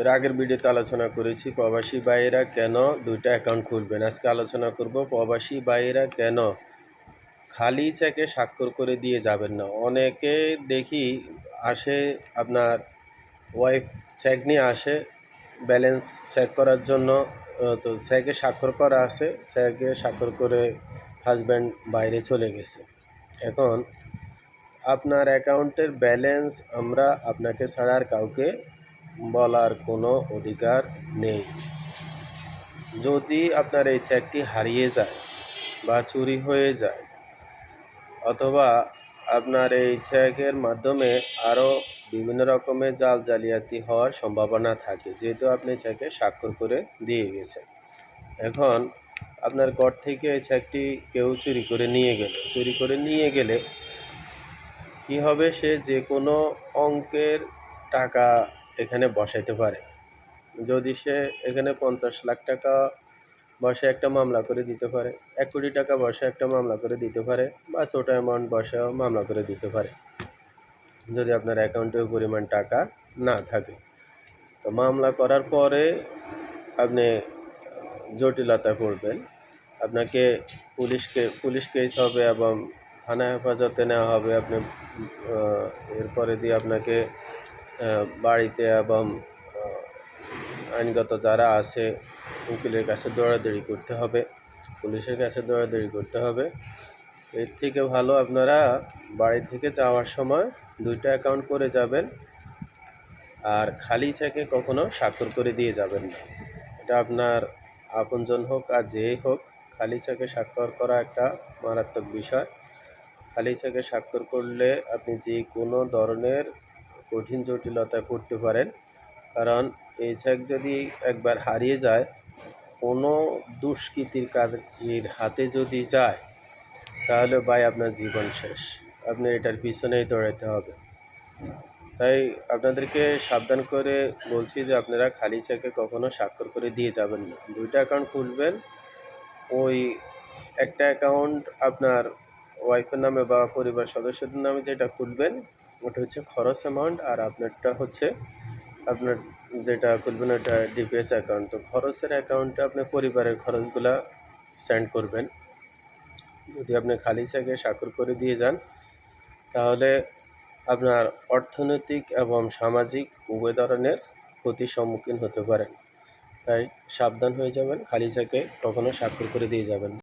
এর আগের ভিডিওতে আলোচনা করেছি, প্রবাসী ভাইয়েরা কেন দুইটা অ্যাকাউন্ট খুলবেন? আজকে আলোচনা করব, প্রবাসী ভাইয়েরা কেন খালি চেকে স্বাক্ষর করে দিয়ে যাবেন না? অনেকে দেখি আসে আপনার ওয়াইফ চেক নিয়ে আসে ব্যালেন্স চেক করার জন্য তো চেকে স্বাক্ষর করা আছে চেকে স্বাক্ষর করে হাজব্যান্ড বাইরে চলে গেছে। এখন আপনার অ্যাকাউন্টের ব্যালেন্স আমরা আপনাকে ছাড়া আর কাউকে বলার কোনো অধিকার নেই। যদি আপনার এই চেকটি হারিয়ে যায় বা চুরি হয়ে যায়, অথবা আপনার এই চেকের মাধ্যমে আরও বিভিন্ন রকমের জাল জালিয়াতি হওয়ার সম্ভাবনা থাকে, যেহেতু আপনি চেকে স্বাক্ষর করে দিয়ে গেছেন। এখন আপনার ঘর থেকে এই চেকটি কেউ চুরি করে নিয়ে গেল। চুরি করে নিয়ে গেলে কি হবে? সে যে কোনো অঙ্কের টাকা এখানে বসাইতে পারে। যদি সে এখানে পঞ্চাশ লাখ টাকা বসে একটা মামলা করে দিতে পারে, এক কোটি টাকা বসে একটা মামলা করে দিতে পারে বা ছোটো অ্যামাউন্ট বসেও মামলা করে দিতে পারে। যদি আপনার অ্যাকাউন্টে পরিমাণ টাকা না থাকে। তো মামলা করার পরে আপনি জটিলতা পড়বেন আপনাকে পুলিশকে, পুলিশ কেস হবে এবং থানা হেফাজতে নেওয়া হবে। আপনি এরপরে দিয়ে আপনাকে বাড়িতে এবং আইনগত যারা আছে, উকিলের কাছে দৌড়াদৌড়ি করতে হবে, পুলিশের কাছে দৌড়াদৌড়ি করতে হবে। এর থেকে ভালো আপনারা বাড়ি থেকে যাওয়ার সময় দুইটা অ্যাকাউন্ট করে যাবেন আর খালি চেকে কখনো স্বাক্ষর করে দিয়ে যাবেন না। এটা আপনার আপনজন হোক আর যেই হোক, খালি চেকে স্বাক্ষর করা একটা মারাত্মক বিষয়। খালি চেকে স্বাক্ষর করলে আপনি যে কোনো ধরনের কঠিন জটিলতায় পড়তে পারেন। কারণ এই চেক যদি একবার হারিয়ে যায়, কোনো দুষ্কৃতিকারীর হাতে যদি যায়, তাহলে ভাই আপনার জীবন শেষ। আপনি এটার পিছনেই দৌড়াতে হবে। তাই আপনাদেরকে সাবধান করে বলছি যে আপনারা খালি চেকে কখনো স্বাক্ষর করে দিয়ে যাবেন না। দুইটা অ্যাকাউন্ট খুলবেন, ওই একটা অ্যাকাউন্ট আপনার ওয়াইফের নামে বা পরিবার সদস্যদের নামে যেটা খুলবেন ওটা হচ্ছে খরচ অ্যামাউন্ট আর আপনারটা হচ্ছে আপনার যেটা খুলবেন ওটা ডিপিএস অ্যাকাউন্ট তো খরচের অ্যাকাউন্টে আপনি পরিবারের খরচগুলা সেন্ড করবেন। যদি আপনি খালি চেকে স্বাক্ষর করে দিয়ে যান, তাহলে আপনার অর্থনৈতিক এবং সামাজিক উভয় ধরনের ক্ষতির সম্মুখীন হতে পারেন। তাই সাবধান হয়ে যাবেন, খালি চেকে কখনো স্বাক্ষর করে দিয়ে যাবেন।